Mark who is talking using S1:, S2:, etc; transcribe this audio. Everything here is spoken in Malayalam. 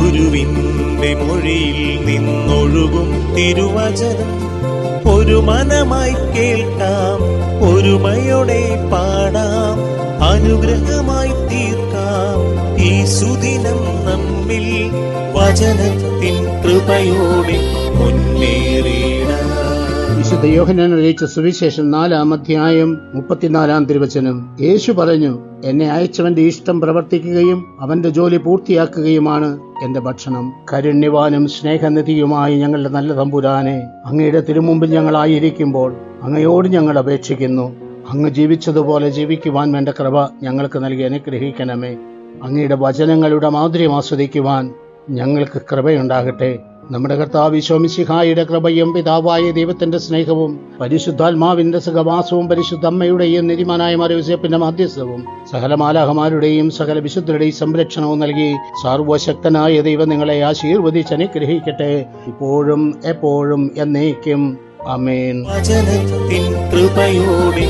S1: ഗുരുവിന്റെ മൊഴിയിൽ നിന്നൊഴുകും തിരുവചനം. ഒരു മനമായി കേൾക്കാം ഒരുമയോടെ പാടാം അനുഗ്രഹമായി തീർക്കാം. ഈ സുദിനം നമ്മിൽ വചനത്തിൻ കൃപയോടെ മുന്നേറിയിടാം
S2: വിശുദ്ധ യോഹനാൻ അറിയിച്ച സുവിശേഷം നാലാം അധ്യായം മുപ്പത്തിനാലാം തിരുവചനം. യേശു പറഞ്ഞു എന്നെ അയച്ചവന്റെ ഇഷ്ടം പ്രവർത്തിക്കുകയും അവന്റെ ജോലി പൂർത്തിയാക്കുകയുമാണ്. എന്റെ ഭക്ഷണം. കരുണ്യവാനും സ്നേഹനിധിയുമായി ഞങ്ങളുടെ നല്ല തമ്പുരാനെ അങ്ങയുടെ തിരുമുമ്പിൽ ഞങ്ങളായിരിക്കുമ്പോൾ അങ്ങയോട് ഞങ്ങൾ അപേക്ഷിക്കുന്നു. അങ്ങ് ജീവിച്ചതുപോലെ ജീവിക്കുവാൻ വേണ്ട കൃപ ഞങ്ങൾക്ക് നൽകി അനുഗ്രഹിക്കണമേ. അങ്ങയുടെ വചനങ്ങളുടെ മാധുര്യം ആസ്വദിക്കുവാൻ ഞങ്ങൾക്ക് കൃപയുണ്ടാകട്ടെ. നമ്മുടെ കർത്താവ് വിശ്വമിശിഹായുടെ കൃപയും പിതാവായ ദൈവത്തിന്റെ സ്നേഹവും പരിശുദ്ധാത്മാവിന്റെ സുഖവാസവും പരിശുദ്ധ അമ്മയുടെയും നിരിമാനായ മരവിസേപ്പിന്റെ മാധ്യസ്ഥവും സകല മാലാഹമാരുടെയും സകല വിശുദ്ധരുടെയും സംരക്ഷണവും നൽകി സർവശക്തനായ ദൈവം നിങ്ങളെ ആശീർവദിച്ച് അനുഗ്രഹിക്കട്ടെ. ഇപ്പോഴും എപ്പോഴും എന്നേക്കും. അമേൻ
S1: കൃപയോടെ